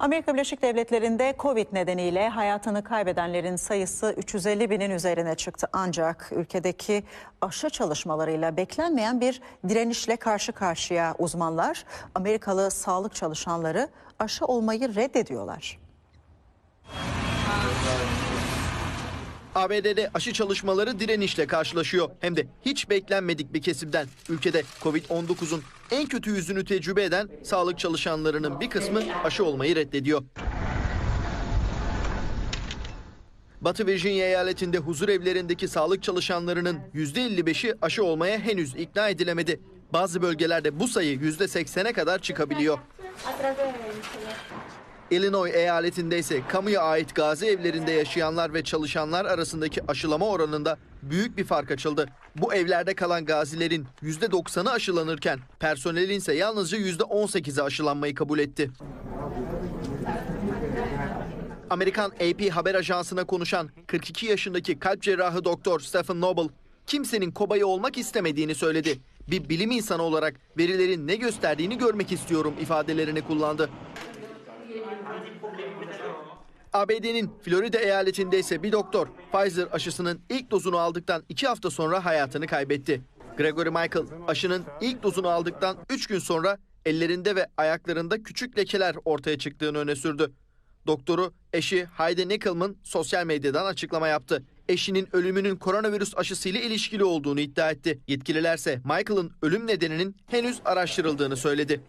Amerika Birleşik Devletleri'nde Covid nedeniyle hayatını kaybedenlerin sayısı 350 binin üzerine çıktı. Ancak ülkedeki aşı çalışmalarıyla beklenmeyen bir direnişle karşı karşıya uzmanlar. Amerikalı sağlık çalışanları aşı olmayı reddediyorlar. ABD'de aşı çalışmaları direnişle karşılaşıyor. Hem de hiç beklenmedik bir kesimden. Ülkede Covid-19'un en kötü yüzünü tecrübe eden sağlık çalışanlarının bir kısmı aşı olmayı reddediyor. Batı Virginia eyaletinde huzur evlerindeki sağlık çalışanlarının %55'i aşı olmaya henüz ikna edilemedi. Bazı bölgelerde bu sayı %80'e kadar çıkabiliyor. Illinois eyaletinde ise kamuya ait gazi evlerinde yaşayanlar ve çalışanlar arasındaki aşılama oranında büyük bir fark açıldı. Bu evlerde kalan gazilerin %90'ı aşılanırken personelin ise yalnızca %18'i aşılanmayı kabul etti. Amerikan AP haber ajansına konuşan 42 yaşındaki kalp cerrahı doktor Stephen Noble kimsenin kobayı olmak istemediğini söyledi. Bir bilim insanı olarak verilerin ne gösterdiğini görmek istiyorum ifadelerini kullandı. ABD'nin Florida eyaletinde ise bir doktor Pfizer aşısının ilk dozunu aldıktan 2 hafta sonra hayatını kaybetti. Gregory Michael aşının ilk dozunu aldıktan 3 gün sonra ellerinde ve ayaklarında küçük lekeler ortaya çıktığını öne sürdü. Doktoru eşi Heidi Nickelman sosyal medyadan açıklama yaptı. Eşinin ölümünün koronavirüs aşısıyla ilişkili olduğunu iddia etti. Yetkililerse Michael'ın ölüm nedeninin henüz araştırıldığını söyledi.